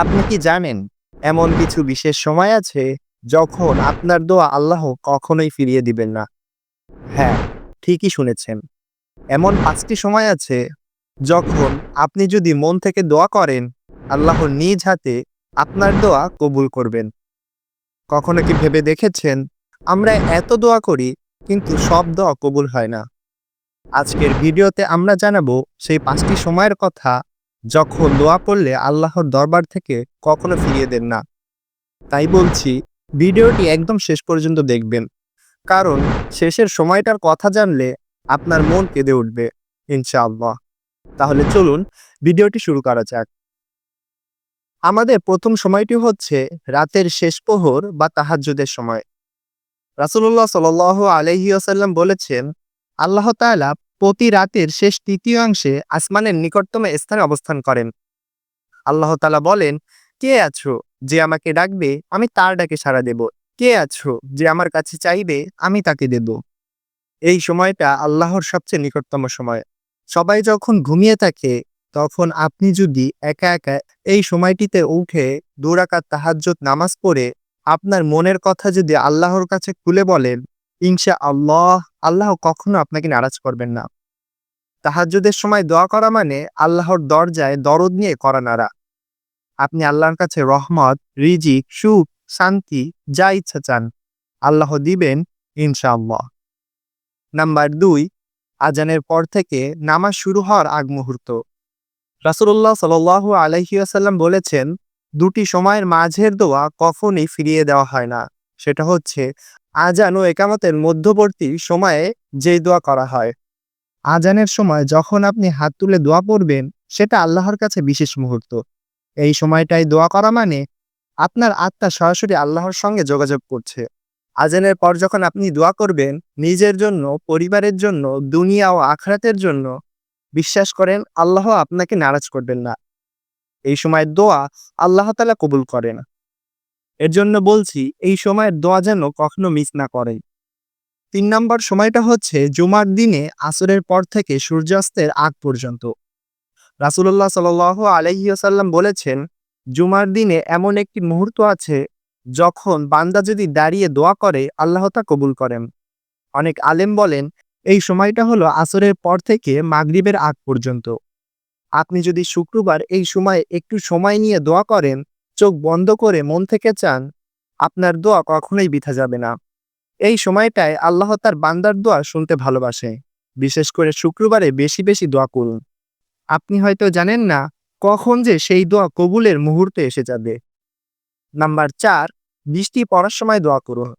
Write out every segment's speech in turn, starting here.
আপনি কি জানেন, এমন কিছু বিশেষ সময় আছে যখন আপনার দোয়া আল্লাহ কখনোই ফিরিয়ে দিবেন না? হ্যাঁ ঠিকই শুনেছেন। এমন পাঁচটি সময় আছে যখন আপনি যদি মন থেকে দোয়া করেন, আল্লাহ নিজ হাতে আপনার দোয়া কবুল করবেন। কখনো কি ভেবে দেখেছেন, আমরা এত দোয়া করি কিন্তু সব দোয়া কবুল হয় না? আজকের ভিডিওতে আমরা জানাব সেই পাঁচটি সময়ের কথা যখন দোয়া করলে আল্লাহর দরবার থেকে কখনো ফিরিয়ে দেন না। তাই বলছি, ভিডিওটি একদম শেষ পর্যন্ত দেখবেন। কারণ শেষের সময়টার কথা জানলে আপনার মন কেঁদে উঠবে, ইনশাআল্লাহ। তাহলে চলুন ভিডিওটি শুরু করা যাক। আমাদের প্রথম সময়টি হচ্ছে রাতের শেষ প্রহর বা তাহাজ্জুদের সময়। রাসূলুল্লাহ সাল্লাল্লাহু আলাইহি ওয়াসাল্লাম বলেছেন, আল্লাহ তাআলা প্রতি রাতের শেষ তৃতীয়াংশে আসমানের নিকটতম স্থানে অবস্থান করেন। আল্লাহ তালা বলেন, কে আছো যে আমাকে ডাকবে, আমি তার ডাকে সাড়া দেব। কে আছো যে আমার কাছে চাইবে, আমি তাকে দেব। এই সময়টা আল্লাহর সবচেয়ে নিকটতম সময়। সবাই যখন ঘুমিয়ে থাকে, তখন আপনি যদি একা একা এই সময়টিতে উঠে দুরাকাত তাহাজ্জুদ নামাজ পড়ে, আপনার মনের কথা যদি আল্লাহর কাছে খুলে বলেন ইনশা আল্লাহ আল্লাহ কখনো আপনাকে নারাজ করবেন না। তাহাজ্জুদের সময় দোয়া করা মানে আল্লাহর দরজায় দরদ নিয়ে করা নাড়া। আপনি আল্লাহর কাছে রহমত, রিজিক, সুখ, শান্তি, যা ইচ্ছা চান, আল্লাহ দিবেন ইনশাআল্লাহ। নাম্বার দুই, আজানের পর থেকে নামাজ শুরু হওয়ার আগ মুহূর্ত। রাসুল্লাহ সাল আলহিউসাল্লাম বলেছেন, দুটি সময়ের মাঝের দোয়া কখনই ফিরিয়ে দেওয়া হয় না। সেটা হচ্ছে, আজান ও একামতের মধ্যবর্তী সময়ে যেই দোয়া করা হয়। আজানের সময় যখন আপনি হাত তুলে দোয়া পড়বেন, সেটা আল্লাহর কাছে বিশেষ মুহূর্ত। এই সময়টাই দোয়া করা মানে আপনার আত্মা সরাসরি আল্লাহর সঙ্গে যোগাযোগ করছে। আজানের পর যখন আপনি দোয়া করবেন, নিজের জন্য, পরিবারের জন্য, দুনিয়া ও আখরাতের জন্য, বিশ্বাস করেন আল্লাহ আপনাকে নারাজ করবেন না। এই সময় দোয়া আল্লাহ তালা কবুল করেন। এর জন্য বলছি, এই সময়ের দোয়া যেন কখনো মিস না করে। তিন নম্বর সময়টা হচ্ছে জুমার দিনে আসরের পর থেকে সূর্যাস্তের আগ পর্যন্ত। রাসুল্লাহ সাল আলহিউসাল্লাম বলেছেন, জুমার দিনে এমন একটি মুহূর্ত আছে যখন বান্দা যদি দাঁড়িয়ে দোয়া করে, আল্লাহ তা কবুল করেন। অনেক আলেম বলেন, এই সময়টা হলো আসরের পর থেকে মাগরিবের আগ পর্যন্ত। আপনি যদি শুক্রবার এই সময় একটু সময় নিয়ে দোয়া করেন চোখ বন্ধ করে মন থেকে চান, আপনার দোয়া কখনোই বিথা যাবে না। এই সময়টায় আল্লাহ তার বান্দার দোয়া শুনতে ভালোবাসে। বিশেষ করে শুক্রবারে বেশি বেশি দোয়া করুন। আপনি হয়তো জানেন না কখন যে সেই দোয়া কবুলের মুহূর্তে এসে যাবে। নাম্বার চার, বৃষ্টি পড়ার সময় দোয়া করুন।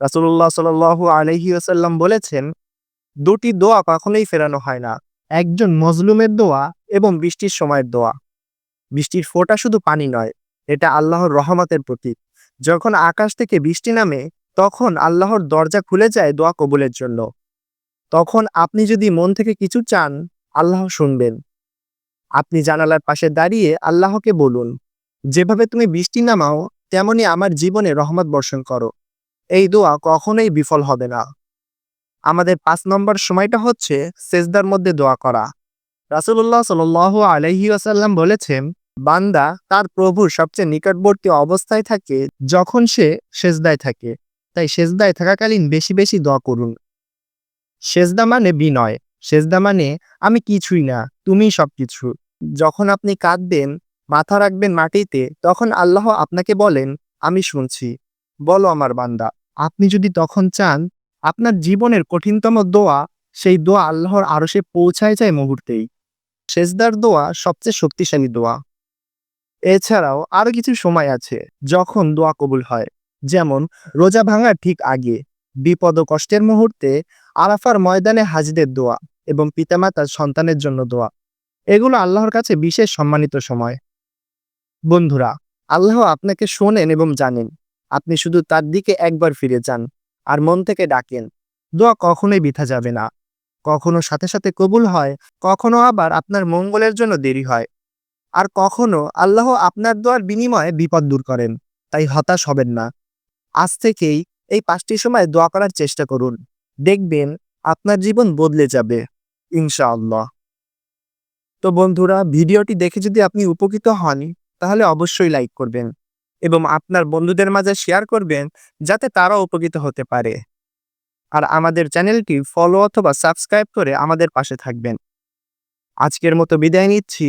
রাসুল্লাহ সাল আলহি আসাল্লাম বলেছেন, দুটি দোয়া কখনোই ফেরানো হয় না। একজন মজলুমের দোয়া এবং বৃষ্টির সময়ের দোয়া। বৃষ্টির ফোঁটা শুধু পানি নয় এটা আল্লাহর রহমতের প্রতীক। যখন আকাশ থেকে বৃষ্টি নামে, তখন আল্লাহর দরজা খুলে যায় দোয়া কবুলের জন্য। তখন আপনি যদি মন থেকে কিছু চান, আল্লাহ শুনবেন। আপনি জানালার পাশে দাঁড়িয়ে আল্লাহকে বলুন, যেভাবে তুমি বৃষ্টি নামাও, তেমনি আমার জীবনে রহমত বর্ষণ করো। এই দোয়া কখনোই বিফল হবে না। আমাদের পাঁচ নম্বর সময়টা হচ্ছে, সেজদার মধ্যে দোয়া করা। রাসুল্লাহ সাল আলহি আসাল্লাম বলেছেন বান্দা তার প্রভুর সবচেয়ে নিকটবর্তী অবস্থায় থাকে যখন সে সেজদায় থাকে। তাই সেজদায় থাকাকালীন বেশি বেশি দোয়া করুন। সেজদা মানে বিনয়। সেজদা মানে আমি কিছুই না তুমি সবকিছু। যখন আপনি কাঁদবেন, মাথা রাখবেন মাটিতে, তখন আল্লাহ আপনাকে বলেন, আমি শুনছি। বলো আমার বান্দা, আপনি যদি তখন চান, আপনার জীবনের কঠিনতম দোয়া, সেই দোয়া আল্লাহর আরও সে পৌঁছায় যায় মুহূর্তেই। সেজদার দোয়া সবচেয়ে শক্তিশালী দোয়া। এছাড়াও আরও কিছু সময় আছে যখন দোয়া কবুল হয়। যেমন, রোজা ভাঙার ঠিক আগে, বিপদ ও কষ্টের মুহূর্তে আরাফার ময়দানে হাজিদের দোয়া এবং পিতামাতার সন্তানের জন্য দোয়া। এগুলো আল্লাহর কাছে বিশেষ সম্মানিত সময়। বন্ধুরা, আল্লাহ আপনাকে শোনেন এবং জানেন। আপনি শুধু তার দিকে একবার ফিরে যান আর মন থেকে ডাকেন। দোয়া কখনোই বিথা যাবে না। কখনো সাথে সাথে কবুল হয়, কখনো আবার আপনার মঙ্গলের জন্য দেরি হয়। আর কখনো আল্লাহ আপনার দোয়ার বিনিময়ে বিপদ দূর করেন, তাই হতাশ হবেন না। আজ থেকেই এই পাঁচটি সময় দোয়া করার চেষ্টা করুন। দেখবেন আপনার জীবন বদলে যাবে, ইনশাআল্লাহ। তো বন্ধুরা, ভিডিওটি দেখে যদি আপনি উপকৃত হন, তাহলে অবশ্যই লাইক করবেন এবং আপনার বন্ধুদের মাঝে শেয়ার করবেন, যাতে তারাও উপকৃত হতে পারে। আর আমাদের চ্যানেলটি ফলো অথবা সাবস্ক্রাইব করে আমাদের পাশে থাকবেন। আজকের মতো বিদায় নিচ্ছি।